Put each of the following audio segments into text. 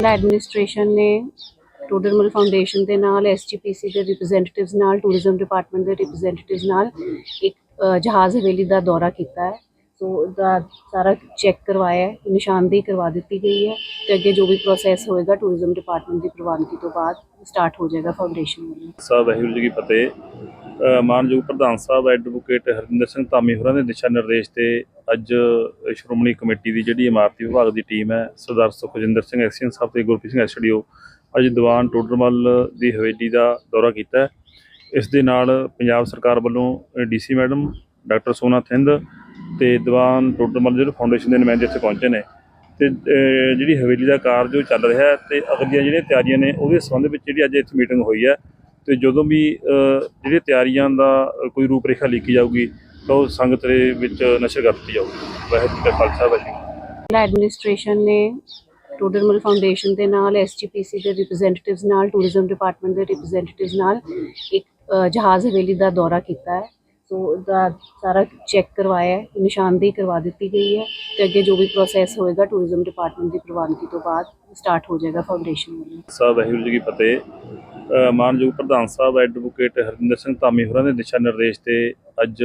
ਜ਼ਿਲ੍ਹਾ ਐਡਮਿਨਿਸਟ੍ਰੇਸ਼ਨ ਨੇ ਟੋਡਰਮਲ ਫਾਊਂਡੇਸ਼ਨ ਦੇ ਨਾਲ ਐਸਜੀਪੀਸੀ ਦੇ ਰਿਪਰੈਜ਼ੈਂਟੇਟਿਵਸ ਨਾਲ ਟੂਰਿਜ਼ਮ ਡਿਪਾਰਟਮੈਂਟ ਦੇ ਰਿਪਰੈਜ਼ੈਂਟੇਟਿਵਸ ਨਾਲ ਇੱਕ ਅ, ਜਹਾਜ਼ ਹਵੇਲੀ ਦਾ ਦੌਰਾ ਕੀਤਾ ਹੈ। ਸੋ ਉਹਦਾ ਸਾਰਾ ਚੈੱਕ ਕਰਵਾਇਆ ਹੈ ਨਿਸ਼ਾਨਦੇਹੀ ਕਰਵਾ ਦਿੱਤੀ ਗਈ ਹੈ ਤੇ ਅੱਗੇ ਜੋ ਵੀ ਪ੍ਰੋਸੈਸ ਹੋਏਗਾ ਟੂਰਿਜ਼ਮ ਡਿਪਾਰਟਮੈਂਟ ਦੀ ਪ੍ਰਵਾਨਗੀ ਤੋਂ ਬਾਅਦ ਸਟਾਰਟ ਹੋ ਜਾਏਗਾ ਫਾਊਂਡੇਸ਼ਨ ਵੱਲੋਂ। ਸਾਹਿਬ ਵਾਹਿਗੁਰੂ ਜੀ ਕੀ ਫਤਿਹ। ਮਾਨਯੋਗ ਪ੍ਰਧਾਨ ਸਾਹਿਬ ਐਡਵੋਕੇਟ ਹਰਜਿੰਦਰ ਸਿੰਘ ਧਾਮੀ ਹੋਰਾਂ ਦੇ ਦਿਸ਼ਾ ਨਿਰਦੇਸ਼ ਤੇ ਅੱਜ ਸ਼੍ਰੋਮਣੀ ਕਮੇਟੀ ਦੀ ਜਿਹੜੀ ਇਮਾਰਤੀ ਵਿਭਾਗ ਦੀ ਟੀਮ ਹੈ, ਸਰਦਾਰ ਸੁਖਜਿੰਦਰ ਸਿੰਘ ਐਕਸੀਅਨ ਸਾਹਿਬ ਤੇ ਗੁਰਪ੍ਰੀਤ ਸਿੰਘ ਐਸਡੀਓ ਅੱਜ ਦੀਵਾਨ ਟੋਡਰਮਲ ਦੀ ਹਵੇਲੀ ਦਾ ਦੌਰਾ ਕੀਤਾ ਇਸ ਦੇ ਨਾਲ ਪੰਜਾਬ ਸਰਕਾਰ ਵੱਲੋਂ ਡੀਸੀ ਮੈਡਮ, ਡਾਕਟਰ ਸੋਨਾ ਥਿੰਦ ਤੇ ਦੀਵਾਨ ਟੋਡਰਮਲ ਜਿਹੜੇ ਫਾਊਂਡੇਸ਼ਨ ਦੇ ਨੁਮਾਇੰਦੇ ਇੱਥੇ ਪਹੁੰਚੇ ਨੇ। ਤੇ ਜਿਹੜੀ ਹਵੇਲੀ ਦਾ ਕਾਰਜ ਉਹ ਚੱਲ ਰਿਹਾ ਹੈ ਤੇ ਅਗਲੀਆਂ ਜਿਹੜੀਆਂ ਤਿਆਰੀਆਂ ਨੇ ਉਹਦੇ ਸੰਬੰਧ ਵਿੱਚ ਜਿਹੜੀ ਅੱਜ ਇੱਥੇ ਮੀਟਿੰਗ ਹੋਈ ਹੈ ਤੇ ਜਦੋਂ ਵੀ ਜਿਹੜੇ ਤਿਆਰੀਆਂ ਦਾ ਕੋਈ ਰੂਪਰੇਖਾ ਲਿਖੀ ਜਾਊਗੀ, ਤਾਂ ਉਹ ਸੰਗਤ ਦੇ ਵਿੱਚ ਨਸ਼ਰ ਕਰ ਦਿੱਤੀ ਜਾਊਗੀ। ਵਾਹਿਗੁਰੂ ਜੀ ਕਾ ਖਾਲਸਾ, ਵਾਹਿਗੁਰੂ ਜ਼ਿਲ੍ਹਾ ਐਡਮਿਨਿਸਟ੍ਰੇਸ਼ਨ ਨੇ ਟੋਡਰਮਲ ਫਾਊਂਡੇਸ਼ਨ ਦੇ ਨਾਲ, ਐਸਜੀਪੀਸੀ ਦੇ ਰਿਪਰੈਜ਼ੈਂਟੇਟਿਵਸ ਨਾਲ ਟੂਰਿਜ਼ਮ ਡਿਪਾਰਟਮੈਂਟ ਦੇ ਰਿਪਰੈਜ਼ੈਂਟੇਟਿਵਸ ਨਾਲ ਇੱਕ ਜਹਾਜ਼ ਹਵੇਲੀ ਦਾ ਦੌਰਾ ਕੀਤਾ ਹੈ। ਸੋ ਉਹਦਾ ਸਾਰਾ ਚੈੱਕ ਕਰਵਾਇਆ ਹੈ, ਨਿਸ਼ਾਨਦੇਹੀ ਕਰਵਾ ਦਿੱਤੀ ਗਈ ਹੈ ਤੇ ਅੱਗੇ ਜੋ ਵੀ ਪ੍ਰੋਸੈਸ ਹੋਏਗਾ ਟੂਰਿਜ਼ਮ ਡਿਪਾਰਟਮੈਂਟ ਦੀ ਪ੍ਰਵਾਨਗੀ ਤੋਂ ਬਾਅਦ ਸਟਾਰਟ ਹੋ ਜਾਏਗਾ ਫਾਊਂਡੇਸ਼ਨ ਵੱਲੋਂ। ਸਾਹਿਬ ਵਾਹਿਗੁਰੂ ਜੀ ਕੀ ਫਤਿਹ। ਮਾਨਯੋਗ ਪ੍ਰਧਾਨ ਸਾਹਿਬ ਐਡਵੋਕੇਟ ਹਰਜਿੰਦਰ ਸਿੰਘ ਧਾਮੀ ਹੋਰਾਂ ਦੇ ਦਿਸ਼ਾ ਨਿਰਦੇਸ਼ ਤੇ ਅੱਜ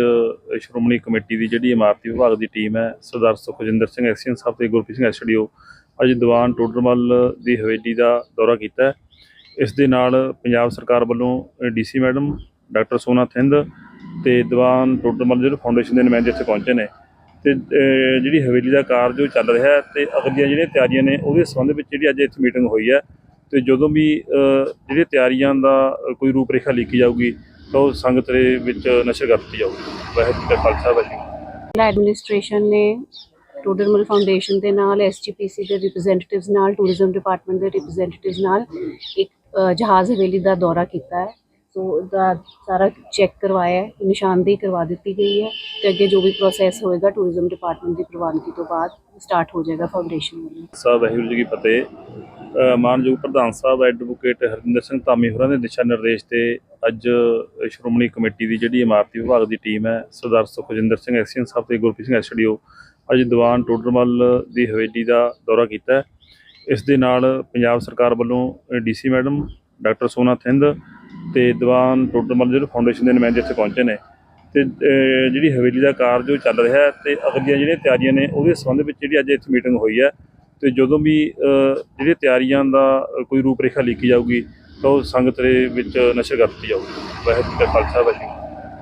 ਸ਼੍ਰੋਮਣੀ ਕਮੇਟੀ ਦੀ ਜਿਹੜੀ ਇਮਾਰਤੀ ਵਿਭਾਗ ਦੀ ਟੀਮ ਹੈ, ਸਰਦਾਰ ਸੁਖਜਿੰਦਰ ਸਿੰਘ ਐਕਸੀਅਨ ਸਾਹਿਬ ਤੇ ਗੁਰਪ੍ਰੀਤ ਸਿੰਘ ਐਸਡੀਓ ਅੱਜ ਦੀਵਾਨ ਟੋਡਰਮਲ ਦੀ ਹਵੇਲੀ ਦਾ ਦੌਰਾ ਕੀਤਾ ਇਸ ਦੇ ਨਾਲ ਪੰਜਾਬ ਸਰਕਾਰ ਵੱਲੋਂ ਡੀਸੀ ਮੈਡਮ ਡਾਕਟਰ ਸੋਨਾ ਥਿੰਦ ਤੇ ਦੀਵਾਨ ਟੋਡਰਮਲ ਜਿਹੜੇ ਫਾਊਂਡੇਸ਼ਨ ਦੇ ਨੁਮਾਇੰਦੇ ਇੱਥੇ ਪਹੁੰਚੇ ਨੇ। ਤੇ ਜਿਹੜੀ ਹਵੇਲੀ ਦਾ ਕਾਰਜ ਉਹ ਚੱਲ ਰਿਹਾ ਹੈ ਤੇ ਅਗਲੀਆਂ ਜਿਹੜੀਆਂ ਤਿਆਰੀਆਂ ਨੇ ਉਹਦੇ ਸੰਬੰਧ ਵਿੱਚ ਜਿਹੜੀ ਅੱਜ ਇੱਥੇ ਮੀਟਿੰਗ ਹੋਈ ਹੈ ਤੇ ਜਦੋਂ ਵੀ ਅ, ਜਿਹੜੀਆਂ ਤਿਆਰੀਆਂ ਦਾ ਕੋਈ ਰੂਪਰੇਖਾ ਲਿਖੀ ਜਾਊਗੀ ਤਾਂ ਉਹ ਸੰਗਤ ਦੇ ਵਿੱਚ ਨਸ਼ਰ ਕਰ ਦਿੱਤੀ ਜਾਊਗੀ। ਵਾਹਿਗੁਰੂ ਜੀ ਖਾਲਸਾ ਵਾਹਿਗੁਰੂ ਜ਼ਿਲ੍ਹਾ ਐਡਮਿਨਿਸਟ੍ਰੇਸ਼ਨ ਨੇ ਟੋਡਰਮਲ ਫਾਊਂਡੇਸ਼ਨ ਦੇ ਨਾਲ ਐਸਜੀਪੀਸੀ ਦੇ ਰਿਪਰੈਜ਼ੈਂਟੇਟਿਵਸ ਨਾਲ ਟੂਰਿਜ਼ਮ ਡਿਪਾਰਟਮੈਂਟ ਦੇ ਰਿਪਰੈਜ਼ੈਂਟੇਟਿਵਸ ਨਾਲ ਇੱਕ ਜਹਾਜ਼ ਹਵੇਲੀ ਦਾ ਦੌਰਾ ਕੀਤਾ ਹੈ। ਸੋ ਉਹਦਾ ਸਾਰਾ ਚੈੱਕ ਕਰਵਾਇਆ ਹੈ, ਨਿਸ਼ਾਨਦੇਹੀ ਕਰਵਾ ਦਿੱਤੀ ਗਈ ਹੈ ਤੇ ਅੱਗੇ ਜੋ ਵੀ ਪ੍ਰੋਸੈਸ ਹੋਏਗਾ ਟੂਰਿਜ਼ਮ ਡਿਪਾਰਟਮੈਂਟ ਦੀ ਪ੍ਰਵਾਨਗੀ ਤੋਂ ਬਾਅਦ ਸਟਾਰਟ ਹੋ ਜਾਏਗਾ ਫਾਊਂਡੇਸ਼ਨ ਵੱਲੋਂ। ਸਾਹਿਬ ਵਾਹਿਗੁਰੂ ਜੀ ਕੀ ਫਤਿਹ। ਮਾਨਯੋਗ ਪ੍ਰਧਾਨ ਸਾਹਿਬ ਐਡਵੋਕੇਟ ਹਰਜਿੰਦਰ ਸਿੰਘ ਧਾਮੀ ਹੋਰਾਂ ਦੇ ਦਿਸ਼ਾ ਨਿਰਦੇਸ਼ ਤੇ ਅੱਜ ਸ਼੍ਰੋਮਣੀ ਕਮੇਟੀ ਦੀ ਜਿਹੜੀ ਇਮਾਰਤੀ ਵਿਭਾਗ ਦੀ ਟੀਮ ਹੈ, ਸਰਦਾਰ ਸੁਖਜਿੰਦਰ ਸਿੰਘ ਐਕਸੀਅਨ ਸਾਹਿਬ ਤੇ ਗੁਰਪ੍ਰੀਤ ਸਿੰਘ ਐਸਡੀਓ, ਅੱਜ ਦੀਵਾਨ ਟੋਡਰਮਲ ਦੀ ਹਵੇਲੀ ਦਾ ਦੌਰਾ ਕੀਤਾ ਇਸ ਦੇ ਨਾਲ ਪੰਜਾਬ ਸਰਕਾਰ ਵੱਲੋਂ ਡੀਸੀ ਮੈਡਮ, ਡਾਕਟਰ ਸੋਨਾ ਥਿੰਦ ਤੇ ਦੀਵਾਨ ਟੋਡਰਮਲ ਜਿਹੜੇ ਫਾਊਂਡੇਸ਼ਨ ਦੇ ਨੁਮਾਇੰਦੇ ਇੱਥੇ ਪਹੁੰਚੇ ਨੇ। ਤੇ ਜਿਹੜੀ ਹਵੇਲੀ ਦਾ ਕਾਰਜ ਉਹ ਚੱਲ ਰਿਹਾ ਹੈ ਤੇ ਅਗਲੀਆਂ ਜਿਹੜੀਆਂ ਤਿਆਰੀਆਂ ਨੇ ਉਹਦੇ ਸੰਬੰਧ ਵਿੱਚ ਜਿਹੜੀ ਅੱਜ ਇੱਥੇ ਮੀਟਿੰਗ ਹੋਈ ਹੈ ਤੇ ਜਦੋਂ ਵੀ ਜਿਹੜੇ ਤਿਆਰੀਆਂ ਦਾ ਕੋਈ ਰੂਪਰੇਖਾ ਲਿਖੀ ਜਾਊਗੀ ਤਾਂ ਉਹ ਸੰਗਤ ਦੇ ਵਿੱਚ ਨਸ਼ਰ ਕਰ ਦਿੱਤੀ ਜਾਊਗੀ। ਵਾਹਿਗੁਰੂ ਜੀ ਕਾ ਖਾਲਸਾ, ਵਾਹਿਗੁਰੂ